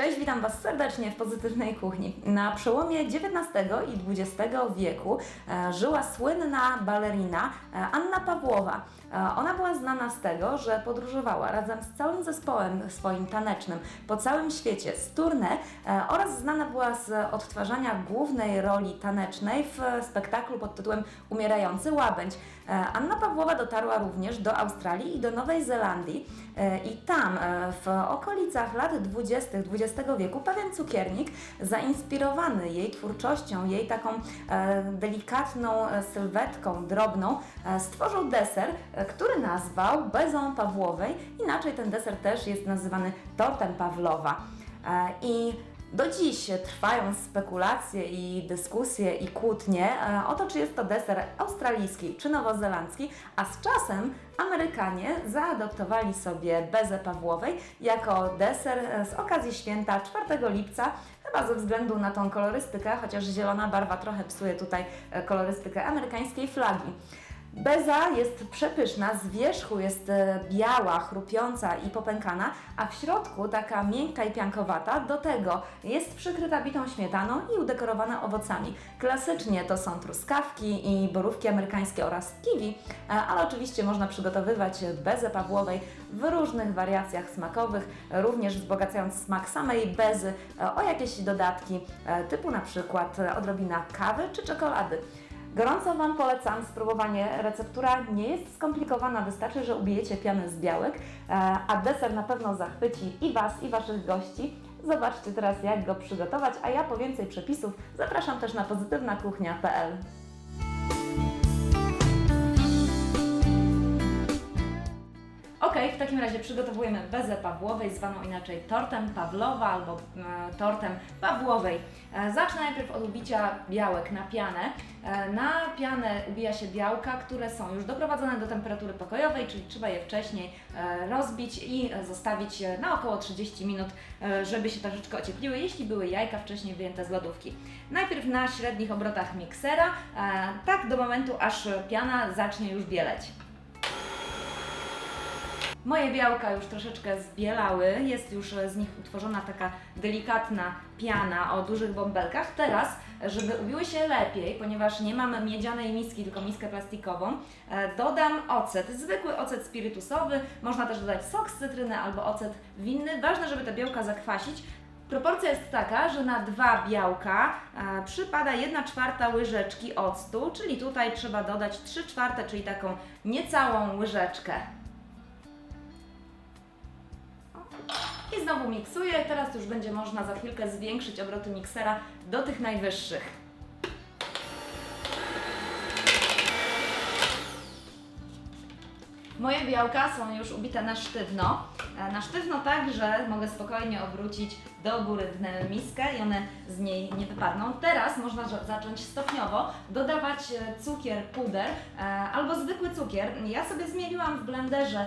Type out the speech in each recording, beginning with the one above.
Cześć, witam Was serdecznie w Pozytywnej Kuchni. Na przełomie XIX i XX wieku e, żyła słynna balerina e, Anna Pawłowa. E, Ona była znana z tego, że podróżowała razem z całym zespołem swoim tanecznym po całym świecie z tournée oraz znana była z odtwarzania głównej roli tanecznej w spektaklu pod tytułem Umierający Łabędź. Anna Pawłowa dotarła również do Australii i do Nowej Zelandii i tam w okolicach lat 20. XX wieku pewien cukiernik zainspirowany jej twórczością, jej taką e, delikatną e, sylwetką drobną e, stworzył deser, który nazwał bezą Pawłowej. Inaczej ten deser też jest nazywany tortem Pawlowa. I do dziś trwają spekulacje i dyskusje i kłótnie e, o to, czy jest to deser australijski czy nowozelandzki, a z czasem Amerykanie zaadoptowali sobie bezę Pawłowej jako deser z okazji święta 4 lipca, chyba ze względu na tą kolorystykę, chociaż zielona barwa trochę psuje tutaj e, kolorystykę amerykańskiej flagi. Beza jest przepyszna, z wierzchu jest e, biała, chrupiąca i popękana, a w środku taka miękka i piankowata. Do tego jest przykryta bitą śmietaną i udekorowana owocami. Klasycznie to są truskawki i borówki amerykańskie oraz kiwi, e, ale oczywiście można przygotowywać bezę pawłowej w różnych wariacjach smakowych, również wzbogacając smak samej bezy e, o jakieś dodatki typu na przykład odrobina kawy czy czekolady. Gorąco Wam polecam spróbowanie. Receptura nie jest skomplikowana, wystarczy, że ubijecie pianę z białek, e, a deser na pewno zachwyci i Was, i Waszych gości. Zobaczcie teraz, jak go przygotować, a ja po więcej przepisów zapraszam też na pozytywnakuchnia.pl. Ok, w takim razie przygotowujemy bezę Pawłowej, zwaną inaczej tortem Pawlowa albo e, tortem Pawłowej. E, zacznę najpierw od ubicia białek na pianę. E, na pianę ubija się białka, które są już doprowadzone do temperatury pokojowej, czyli trzeba je wcześniej e, rozbić i zostawić na około 30 minut, e, żeby się troszeczkę ociepliły, jeśli były jajka wcześniej wyjęte z lodówki. Najpierw na średnich obrotach miksera, e, tak do momentu, aż piana zacznie już bieleć. Moje białka już troszeczkę zbielały, jest już z nich utworzona taka delikatna piana o dużych bąbelkach. Teraz, żeby ubiły się lepiej, ponieważ nie mam miedzianej miski, tylko miskę plastikową, e, dodam ocet, zwykły ocet spirytusowy, można też dodać sok z cytryny albo ocet winny. Ważne, żeby te białka zakwasić. Proporcja jest taka, że na dwa białka e, przypada 1 czwarta łyżeczki octu, czyli tutaj trzeba dodać 3 czwarte, czyli taką niecałą łyżeczkę. I znowu miksuję. Teraz już będzie można za chwilkę zwiększyć obroty miksera do tych najwyższych. Moje białka są już ubite na sztywno. E, Na sztywno tak, że mogę spokojnie obrócić do góry dnem miskę i one z niej nie wypadną. Teraz można za- zacząć stopniowo dodawać e, cukier, puder e, albo zwykły cukier. Ja sobie zmieliłam w blenderze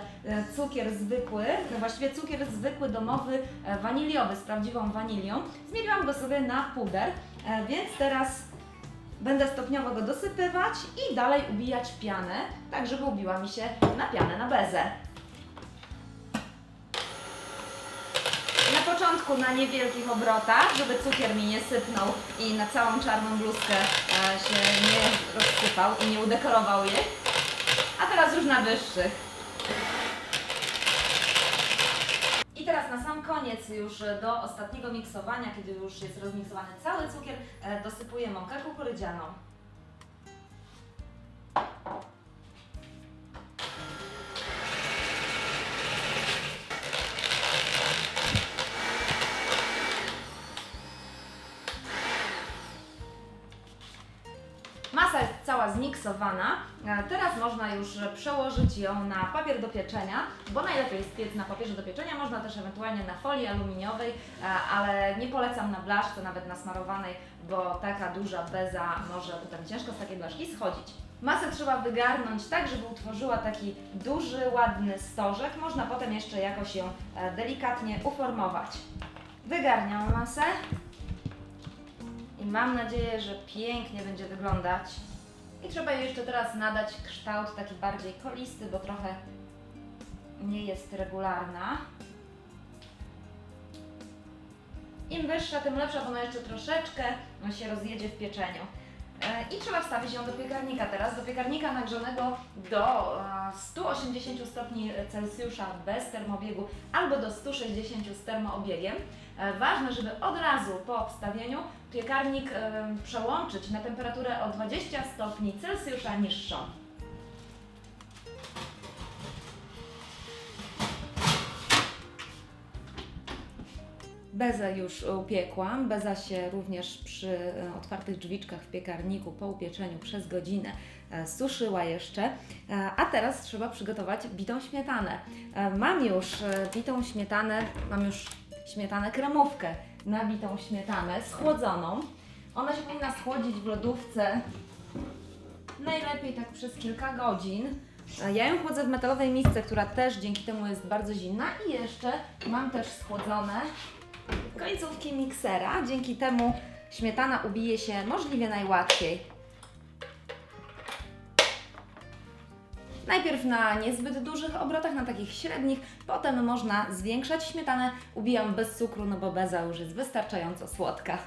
cukier zwykły, właściwie cukier zwykły domowy, waniliowy z prawdziwą wanilią. Zmieliłam go sobie na puder, więc teraz Będę stopniowo go dosypywać i dalej ubijać pianę, tak żeby ubiła mi się na pianę na bezę. Początku na niewielkich obrotach, żeby cukier mi nie sypnął i na całą czarną bluzkę e, się nie rozsypał i nie udekorował jej. A teraz już na wyższych. I teraz na sam koniec już do ostatniego miksowania, kiedy już jest rozmiksowany cały cukier, e, dosypuję mąkę kukurydzianą. Masa jest cała zmiksowana. E, Teraz można już przełożyć ją na papier do pieczenia, bo najlepiej jest piec na papierze do pieczenia. Można też ewentualnie na folii aluminiowej, e, ale nie polecam na blaszce, nawet na smarowanej, bo taka duża beza może potem ciężko z takiej blaszki schodzić. Masę trzeba wygarnąć tak, żeby utworzyła taki duży, ładny stożek. Można potem jeszcze jakoś ją e, delikatnie uformować. Wygarniam masę. I mam nadzieję, że pięknie będzie wyglądać. I trzeba jej jeszcze teraz nadać kształt taki bardziej kolisty, bo trochę nie jest regularna. Im wyższa, tym lepsza, bo ona jeszcze troszeczkę się rozjedzie w pieczeniu. E, I trzeba wstawić ją do piekarnika teraz, do piekarnika nagrzanego do e, 180 stopni Celsjusza bez termobiegu albo do 160 z termoobiegiem. E, Ważne, żeby od razu po wstawieniu piekarnik e, przełączyć na temperaturę o 20 stopni Celsjusza niższą. Bezę już upiekłam. Beza się również przy e, otwartych drzwiczkach w piekarniku po upieczeniu przez godzinę e, suszyła jeszcze. E, A teraz trzeba przygotować bitą śmietanę. Mam już bitą śmietanę, mam już śmietanę kremówkę na bitą śmietanę schłodzoną. Ona się powinna schłodzić w lodówce najlepiej tak przez kilka godzin. Ja ją chłodzę w metalowej misce, która też dzięki temu jest bardzo zimna i jeszcze mam też schłodzone końcówki miksera. Dzięki temu śmietana ubije się możliwie najłatwiej. Najpierw na niezbyt dużych obrotach, na takich średnich, potem można zwiększać śmietanę. Ubijam bez cukru, no bo beza już jest wystarczająco słodka.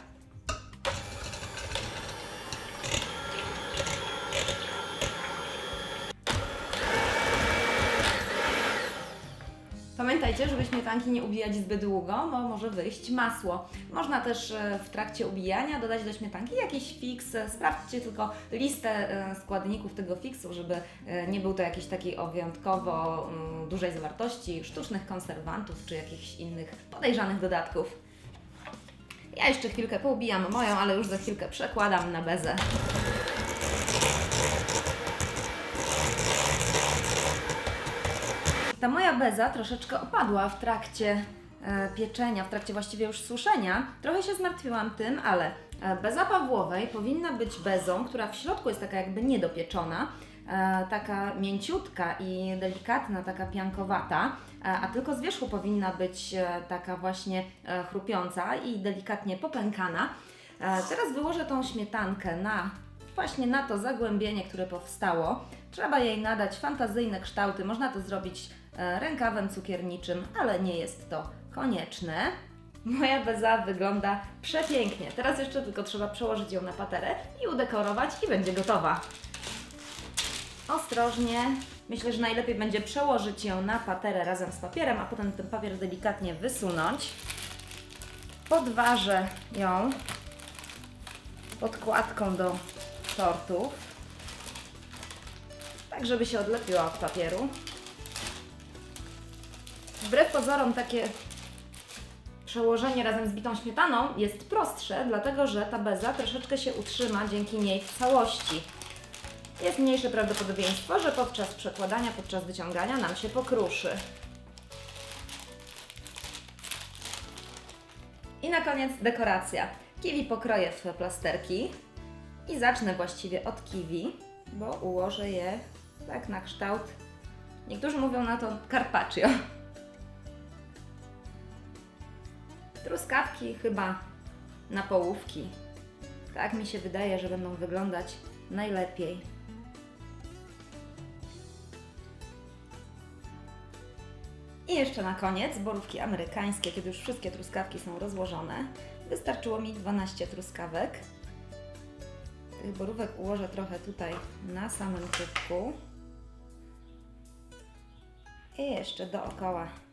Pamiętajcie, żeby śmietanki nie ubijać zbyt długo, bo może wyjść masło. Można też e, w trakcie ubijania dodać do śmietanki jakiś. E, Sprawdźcie tylko listę e, składników tego fiksu, żeby e, nie był to jakiś taki o wyjątkowo mm, dużej zawartości sztucznych konserwantów czy jakichś innych podejrzanych dodatków. Ja jeszcze chwilkę poubijam moją, ale już za chwilkę przekładam na bezę. Ta moja beza troszeczkę opadła w trakcie e, pieczenia, w trakcie właściwie już suszenia. Trochę się zmartwiłam tym, ale e, beza Pawłowej powinna być bezą, która w środku jest taka jakby niedopieczona, e, taka mięciutka i delikatna, taka piankowata, a tylko z wierzchu powinna być taka właśnie chrupiąca i delikatnie popękana. Teraz wyłożę tą śmietankę na właśnie na to zagłębienie, które powstało. Trzeba jej nadać fantazyjne kształty. Można to zrobić rękawem cukierniczym, ale nie jest to konieczne. Moja beza wygląda przepięknie. Teraz jeszcze tylko trzeba przełożyć ją na paterę i udekorować i będzie gotowa. Ostrożnie. Myślę, że najlepiej będzie przełożyć ją na paterę razem z papierem, a potem ten papier delikatnie wysunąć. Podważę ją podkładką do tortów, tak żeby się odlepiła od papieru. Wbrew pozorom takie przełożenie razem z bitą śmietaną jest prostsze, dlatego że ta beza troszeczkę się utrzyma dzięki niej w całości. Jest mniejsze prawdopodobieństwo, że podczas przekładania, podczas wyciągania nam się pokruszy. I na koniec dekoracja. Kiwi pokroję w plasterki i zacznę właściwie od kiwi, bo ułożę je tak na kształt. Niektórzy mówią na to carpaccio. Truskawki chyba na połówki. Tak mi się wydaje, że będą wyglądać najlepiej. I jeszcze na koniec borówki amerykańskie, kiedy już wszystkie truskawki są rozłożone. Wystarczyło mi 12 truskawek. Tych borówek ułożę trochę tutaj na samym kubku. I jeszcze dookoła.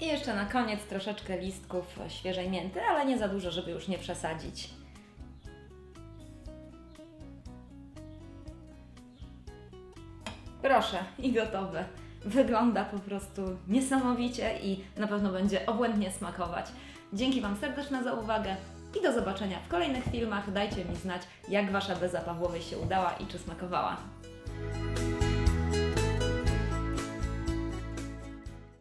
I jeszcze na koniec troszeczkę listków świeżej mięty, ale nie za dużo, żeby już nie przesadzić. Proszę, i gotowe. Wygląda po prostu niesamowicie i na pewno będzie obłędnie smakować. Dzięki Wam serdeczne za uwagę i do zobaczenia w kolejnych filmach. Dajcie mi znać, jak Wasza beza Pawłowej się udała i czy smakowała.